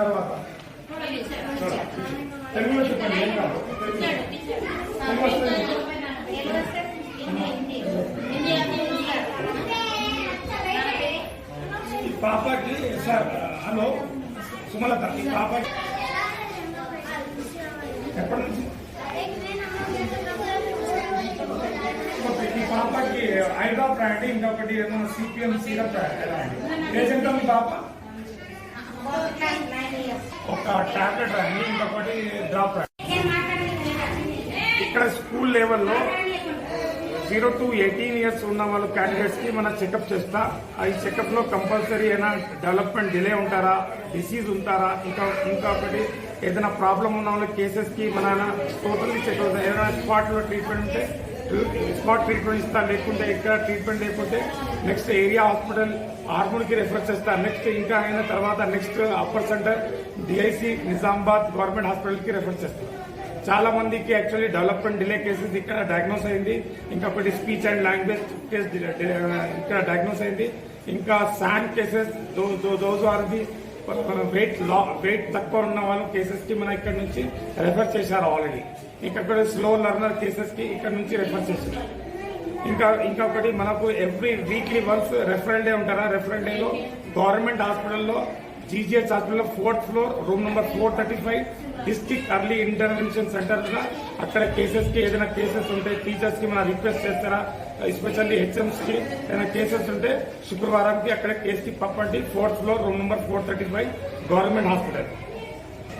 తర్వాత. తెలుగులో చెప్పండి ఏం కాదు. పాపకి సార్ హలో సుమలత ఈ పాపకి. ఎప్పటి నుంచి ఈ పాపకి ఐడ్రాప్ రాయండి ఇంకొకటి ఏమో సిపిఎం సీరప్ రాయండి ఏ చెప్తాం మీ పాప? ఒక టాబ్లెట్ రాయండి ఇంకొకటి డ్రాప్ ఇక్కడ స్కూల్ లెవెల్లో జీరో టు ఎయిటీన్ ఇయర్స్ ఉన్న వాళ్ళ క్యాండిడేట్స్కి మనం చెకప్ చేస్తా. ఈ చెకప్లో కంపల్సరీ అయినా డెవలప్మెంట్ డిలే ఉంటారా డిసీజ్ ఉంటారా ఇంకా ఇంకొకటి ఏదైనా ప్రాబ్లం ఉన్న వాళ్ళ కేసెస్కి మన టోటల్లీ చెక్ ఏదైనా స్పాట్లో ట్రీట్మెంట్ ఉంటే స్పాట్ ట్రీట్మెంట్ ఇస్తా లేకుంటే ఇక్కడ ట్రీట్మెంట్ లేకుంటే next area hospital hormone refer చేస్తా. నెక్స్ట్ ఇంకా అయిన తర్వాత next upper centre DIC Nizamabad government హాస్పిటల్కి రెఫర్ చేస్తాం. చాలా మందికి యాక్చువల్లీ డెవలప్మెంట్ డిలే కేసెస్ ఇక్కడ డయాగ్నోస్ అయింది. ఇంకొకటి స్పీచ్ అండ్ లాంగ్వేజ్ కేసు ఇక్కడ డయాగ్నోస్ అయింది. ఇంకా San cases those are the weight low weight తక్కువ ఉన్న వాళ్ళ కేసెస్కి మనం ఇక్కడ నుంచి రెఫర్ చేశారు ఆల్రెడీ ఇక్కడ స్లో లర్నర్ కేసెస్కి ఇక్కడ నుంచి రెఫర్ చేశారు ఇంకా ఇంకొకటి మనకు every weekly once referral day ఉంటారా? రెఫరల్ డేలో గవర్నమెంట్ హాస్పిటల్లో GGH hospital fourth floor room number four thirty five district early intervention సెంటర్గా అక్కడ కేసెస్కి ఏదైనా కేసెస్ ఉంటే టీచర్స్కి మన రిక్వెస్ట్ చేస్తారా? ఎస్పెషల్లీ హెచ్ఎంస్కి ఏదైనా కేసెస్ ఉంటే శుక్రవారానికి అక్కడ కేసీ కి పంపండి. Fourth floor room number four thirty five government hospital.